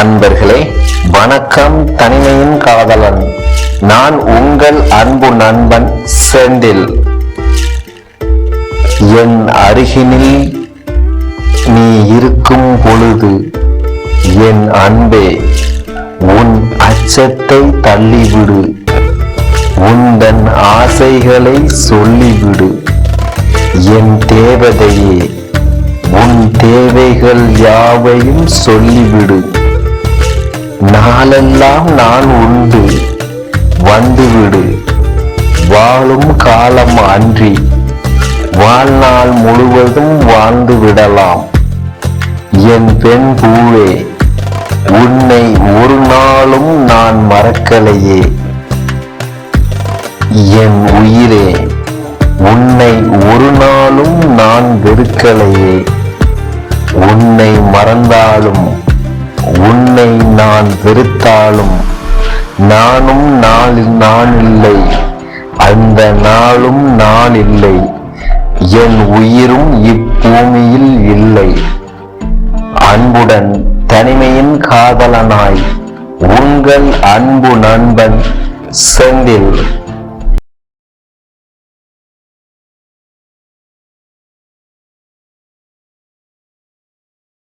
நண்பர்களே வணக்கம் தனிமையின் காதலன். நான் உங்கள் அன்பு நண்பன் செந்தில். என் அருகினில் நீ இருக்கும் பொழுது என் அன்பே உன் அச்சத்தை தள்ளிவிடு. உந்தன் ஆசைகளை சொல்லிவிடு. என் தேவதையே உன் தேவைகள் யாவையும் சொல்லிவிடு. நாளெல்லாம் நான் உண்டு. வந்துவிடு. வாழும் காலம் அன்றி. வாழ்நாள் முழுவதும் வாழ்ந்து விடலாம். என் பெண் பூவே உன்னை ஒரு நாளும் நான் மறக்கலையே. என் உயிரே உன்னை ஒரு நாளும் நான் வெறுக்கலையே. உன்னை மறந்தாலும் உன்னை நான் வெறுத்தாலும் நானும் நாளில் நான் இல்லை. அந்த நாளும் நான் இல்லை. என் உயிரும் இப்பூமியில் இல்லை. அன்புடன் தனிமையின் காதலனாய் உங்கள் அன்பு நண்பன் செந்தில்.